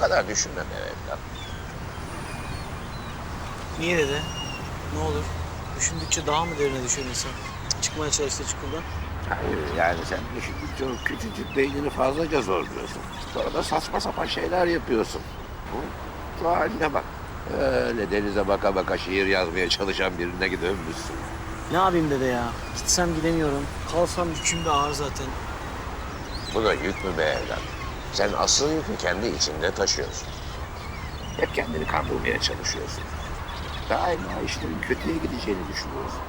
kadar düşünme be evlat. Niye dede? Ne olur? Düşündükçe daha mı derine düşer insan? Çıkmaya çalıştı çukurdan. Hayır yani sen düşündükçe o küçücük beynini fazlaca zorluyorsun. Sonra da saçma sapan şeyler yapıyorsun. Şu haline bak. Öyle denize baka baka şiir yazmaya çalışan birine gibi dönmüşsün. Ne yapayım dede ya? Gitsem gidemiyorum. Kalsam yüküm de ağır zaten. Bu da yük mü be evlat? Sen asıl yükü kendi içinde taşıyorsun. Hep kendini kandırmaya çalışıyorsun. Daima işlerin kötüye gideceğini düşünüyorsun.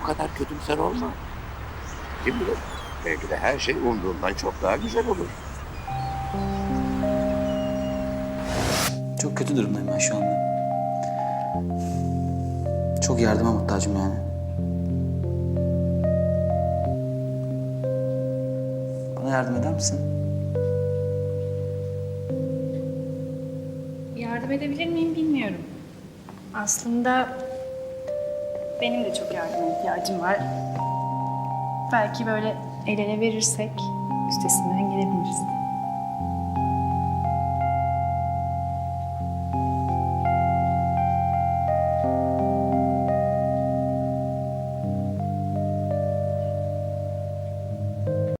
Bu kadar kötümser olma. Kim bilir? Belki de her şey umduğundan çok daha güzel olur. Çok kötü durumdayım ben şu anda. Çok yardıma muhtacım yani. Bana yardım eder misin? Yardım edebilir miyim bilmiyorum. Aslında benim de çok yardıma ihtiyacım var. Belki böyle el ele verirsek üstesinden gelebiliriz.